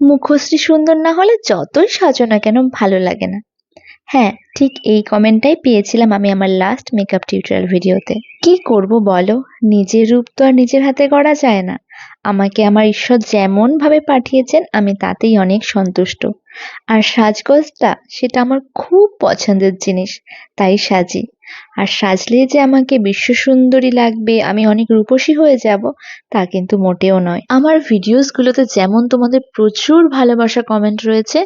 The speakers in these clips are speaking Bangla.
মুখশ্রী সুন্দর না হলে যতই সাজো না কেন ভালো লাগে না। হ্যাঁ ঠিক এই কমেন্টটাই পেয়েছিলাম আমি আমার লাস্ট মেকআপ টিউটোরিয়াল ভিডিওতে কি করব বলো? নিজের রূপ তো আর নিজের হাতে গড়া যায় না। আমাকে আমার ঈশ্বর যেমন ভাবে পাঠিয়েছেন, আমি তাতেই অনেক সন্তুষ্ট। আর সাজগোজটা, সেটা আমার খুব পছন্দের জিনিস, তাই সাজি। আর সাজলে যে আমাকে বিশ্ব সুন্দরী লাগবে, আমি অনেক রূপসী হয়ে যাব, তা কিন্তু মোটেও নয়। আমার ভিডিওসগুলোতে যেমন তোমাদের প্রচুর ভালোবাসা কমেন্ট রয়েছে,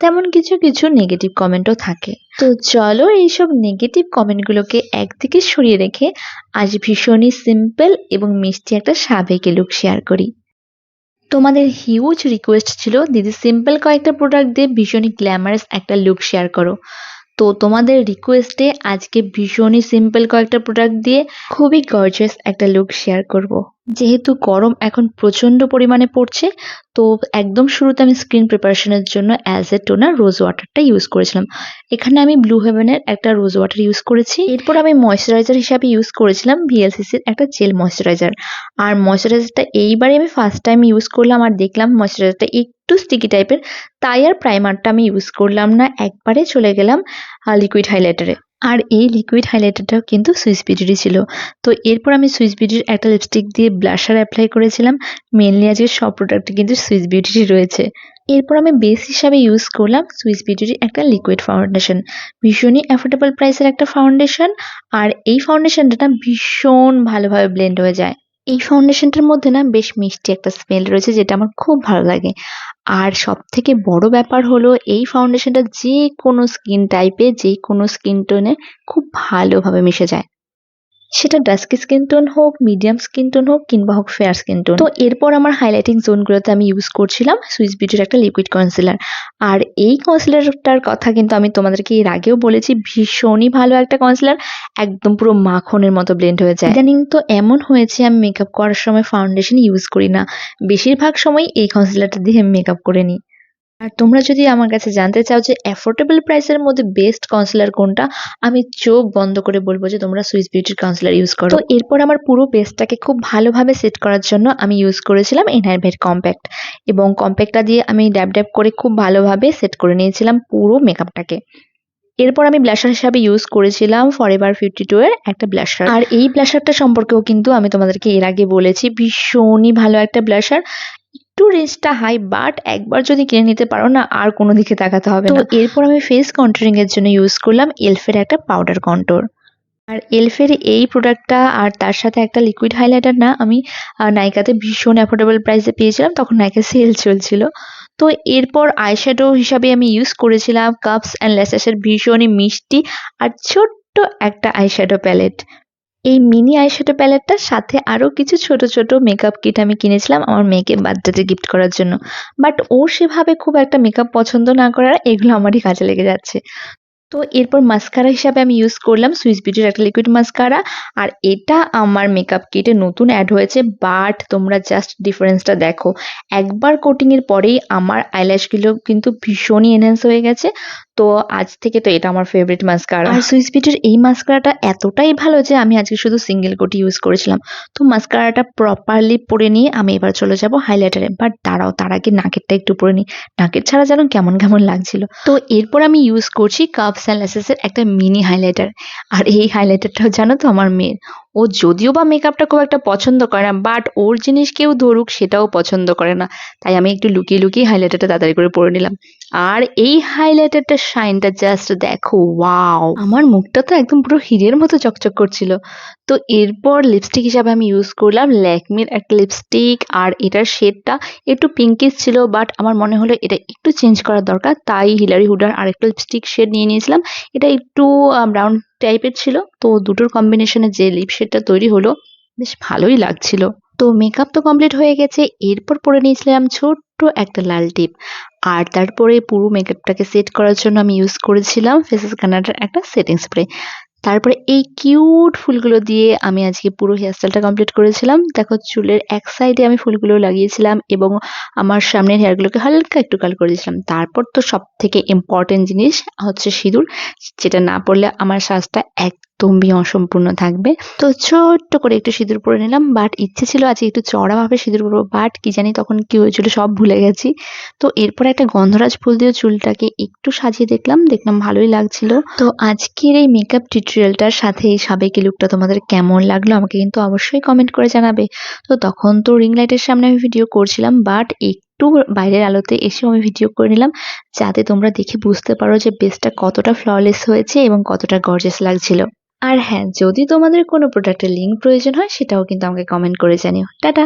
তেমন কিছু কিছু নেগেটিভ কমেন্টও থাকে। তো চলো এইসব নেগেটিভ কমেন্টগুলোকে একদিকে সরিয়ে রেখে, আজ ভীষণই সিম্পল এবং মিষ্টি একটা সাবেকি লুক শেয়ার করি। তোমাদের হিউজ রিকোয়েস্ট ছিল, দিদি সিম্পল কয়েকটা প্রোডাক্ট দিয়ে ভীষণই গ্ল্যামারাস একটা লুক শেয়ার করো তো তোমাদের রিকোয়েস্টে আজকে ভীষণই সিম্পল কয়েকটা প্রোডাক্ট দিয়ে খুবই গর্জিয়াস একটা লুক শেয়ার করব। যেহেতু গরম এখন প্রচণ্ড পরিমাণে পড়ছে, তো একদম শুরুতে আমি স্ক্রিন প্রিপারেশনের জন্য অ্যাজ এ টোনার রোজ ওয়াটারটা ইউজ করেছিলাম। এখানে আমি ব্লু হেভেনের একটা রোজ ওয়াটার ইউজ করেছি। এরপর আমি ময়শ্চারাইজার হিসাবে ইউজ করেছিলাম ভিএলসিসির একটা জেল ময়শ্চারাইজার আর ময়শ্চারাইজারটা এইবারে আমি ফার্স্ট টাইম ইউজ করলাম আর দেখলাম ময়শ্চারাইজারটা একটু স্টিকি টাইপের তাই আর প্রাইমারটা আমি ইউজ করলাম না। একবারে চলে গেলাম লিকুইড হাইলাইটারে আর এই লিকুইড হাইলাইটারটাও কিন্তু সুইচ বিউটিরই ছিল। তো এরপর আমি সুইচ বিউটির একটা লিপস্টিক দিয়ে ব্লাশার অ্যাপ্লাই করেছিলাম। মেনলি আজকে সব প্রোডাক্টে কিন্তু সুইচ বিউটিরই রয়েছে। এরপর আমি বেস হিসাবে ইউজ করলাম সুইস বিউটির একটা লিকুইড ফাউন্ডেশন ভীষণই অ্যাফোর্ডেবল প্রাইসের একটা ফাউন্ডেশন আর এই ফাউন্ডেশনটা ভীষণ ভালোভাবে ব্লেন্ড হয়ে যায়। এই ফাউন্ডেশনটার মধ্যে না বেশ মিষ্টি একটা স্মেল রয়েছে যেটা আমার খুব ভালো লাগে। আর সব থেকে বড় ব্যাপার হলো এই ফাউন্ডেশনটা যে কোনো স্কিন টাইপে যে কোনো স্কিন টোনে খুব ভালোভাবে মিশে যায়। সেটা ডাস্কি স্কিন টোন হোক মিডিয়াম স্কিন টোন হোক, কিংবা হোক ফেয়ার স্কিন টোন তো এরপর আমার হাইলাইটিং জোনগুলোতে আমি ইউজ করছিলাম সুইস বিউটির একটা লিকুইড কনসিলার আর এই কনসিলারটার কথা কিন্তু আমি তোমাদেরকে এর আগেও বলেছি, ভীষণই ভালো একটা কনসিলার একদম পুরো মাখনের মতো ব্লেন্ড হয়ে যায়। ইদানিং তো এমন হয়েছে, আমি মেকআপ করার সময় ফাউন্ডেশন ইউজ করি না। বেশিরভাগ সময় এই কনসিলারটা দিয়ে আমি মেকআপ করে নিই। আর তোমরা যদি আমার কাছে জানতে চাও যে অ্যাফোর্ডেবল প্রাইসের মধ্যে বেস্ট কনসিলার কোনটা, আমি চোখ বন্ধ করে বলব যে তোমরা সুইস বিউটির কনসিলার ইউজ করো। এরপর আমার পুরো বেসটাকে খুব ভালোভাবে সেট করার জন্য আমি ইউজ করেছিলাম এনহারভেট কম্প্যাক্ট এবং কম্প্যাক্টটা দিয়ে আমি ড্যাব ড্যাব করে খুব ভালোভাবে সেট করে নিয়েছিলাম পুরো মেকআপটাকে এরপর আমি ব্লাশার হিসাবে ইউজ করেছিলাম ফর এভার ফিফটি টু এর একটা ব্লাশার আর এই ব্লাশারটা সম্পর্কেও কিন্তু আমি তোমাদেরকে এর আগে বলেছি, ভীষণই ভালো একটা ব্লাশার একটু রেঞ্জটা হাই বাট একবার যদি কিনে নিতে পারো না আর কোনো দিকে তাকাতে হবে না। তো এরপর আমি ফেস কন্ট্রোলিং এর জন্য ইউজ করলাম এলফের একটা পাউডার কন্ট্রোর আর এলফের এই প্রোডাক্টটা আর তার সাথে একটা লিকুইড হাইলাইটার না আমি নাইকাতে ভীষণ অ্যাফোর্ডেবল প্রাইসে পেয়েছিলাম তখন নাইকা সেল চলছিল। তো এরপর আইশ্যাডো হিসাবে আমি ইউজ করেছিলাম কাপস অ্যান্ড ল্যাসেসের ভীষণই মিষ্টি আর ছোট্ট একটা আইশ্যাডো প্যালেট এই মিনি আইশ্যাডো প্যালেটটার সাথে আরও কিছু ছোট ছোট মেকআপ কিট আমি কিনেছিলাম আমার মেয়েকে বার্থডেতে গিফট করার জন্য। বাট ও সেভাবে খুব একটা মেকআপ পছন্দ না করার এগুলো আমারই কাজে লেগে যাচ্ছে। তো এরপর মাস্কারা হিসাবে আমি ইউজ করলাম সুইস বিউটির একটা লিকুইড মাস্কারা আর এটা আমার মেকআপ কিটে নতুন অ্যাড হয়েছে। বাট তোমরা জাস্ট ডিফারেন্সটা দেখো। একবার কোটিংয়ের পরেই আমার আইল্যাশগুলো কিন্তু ভীষণই এনহ্যান্স হয়ে গেছে। তো আজ থেকে তো এটা আমার ফেভারিট মাস্কারা আর সুইস বিউটির এই মাস্কারাটা এতটাই ভালো যে আমি আজকে শুধু সিঙ্গেল কোটি ইউজ করেছিলাম। তো মাস্কারাটা প্রপারলি পরে নিয়ে আমি এবার চলে যাব হাইলাইটারে বাট দাঁড়াও, তার আগে নাকেরটা একটু পরে নিই। নাকের ছাড়া যেন কেমন কেমন লাগছিল। তো এরপর আমি ইউজ করছি কাপ স্যালাসেসের একটা মিনি হাইলাইটার আর এই হাইলাইটারটাও জানো তো আমার মেয়ের। ও যদিও বা মেকআপটা খুব একটা পছন্দ করে না বাট ওর জিনিস কেউ ধরুক সেটাও পছন্দ করে না। তাই আমি একটু লুকিয়ে লুকিয়ে হাইলাইটারটা তাড়াতাড়ি করে পরে নিলাম। আর এই হাইলাইটারটার শাইনটা জাস্ট দেখো ওয়াও আমার মুখটা তো একদম পুরো হিরের মতো চকচক করছিল। তো এরপর লিপস্টিক হিসাবে আমি ইউজ করলাম ল্যাকমির একটা লিপস্টিক আর এটার শেডটা একটু পিঙ্কিশ ছিল বাট আমার মনে হলো এটা একটু চেঞ্জ করার দরকার। তাই হিলারি হুডার আরেকটা লিপস্টিক শেড নিয়ে নিয়েছিলাম। এটা একটু ব্রাউন টাইপের ছিল, তো দুটোর কম্বিনেশনে যে লিপ শেডটা তৈরি হলো, বেশ ভালোই লাগছিল। তো মেকআপ তো কমপ্লিট হয়ে গেছে, এরপর পরে নিয়েছিলাম ছোট্ট একটা লাল টিপ আর তারপরে পুরো মেকআপটাকে সেট করার জন্য আমি ইউজ করেছিলাম ফেসেস কানাডার একটা সেটিং স্প্রে তারপরে এই কিউট ফুলগুলো দিয়ে আমি আজকে পুরো হেয়ারস্টাইলটা কমপ্লিট করেছিলাম। দেখো, চুলের এক সাইডে আমি ফুলগুলো লাগিয়েছিলাম এবং আমার সামনের হেয়ারগুলোকে হালকা একটু কাল করে দিয়েছিলাম। তারপর তো সব থেকে ইম্পর্টেন্ট জিনিস হচ্ছে সিঁদুর, যেটা না পড়লে আমার শ্বাসটা এক একদমই অসম্পূর্ণ থাকবে। তো ছোট্ট করে একটু সিঁদুর পরে নিলাম বাট ইচ্ছে ছিল আজকে একটু চড়াভাবে সিঁদুর পরবো বাট কি জানি তখন কি হয়েছিল সব ভুলে গেছি। তো এরপর একটা গন্ধরাজ ফুল দিয়ে চুলটাকে একটু সাজিয়ে দেখলাম দেখলাম ভালোই লাগছিল। তো আজকের এই মেকআপ টিউটোরিয়ালটার সাথে এই সাবেকি লুকটা তোমাদের কেমন লাগল আমাকে কিন্তু অবশ্যই কমেন্ট করে জানাবে। তো তখন তো রিং লাইটের সামনে আমি ভিডিও করছিলাম বাট একটু বাইরের আলোতে এসেও আমি ভিডিও করে নিলাম, যাতে তোমরা দেখে বুঝতে পারো যে বেসটা কতটা ফ্ললেস হয়েছে এবং কতটা গর্জেস লাগছিল। আর হ্যাঁ যদি তোমাদের কোনো প্রোডাক্টের লিঙ্ক প্রয়োজন হয়, সেটাও কিন্তু আমাকে কমেন্ট করে জানিও। টাটা!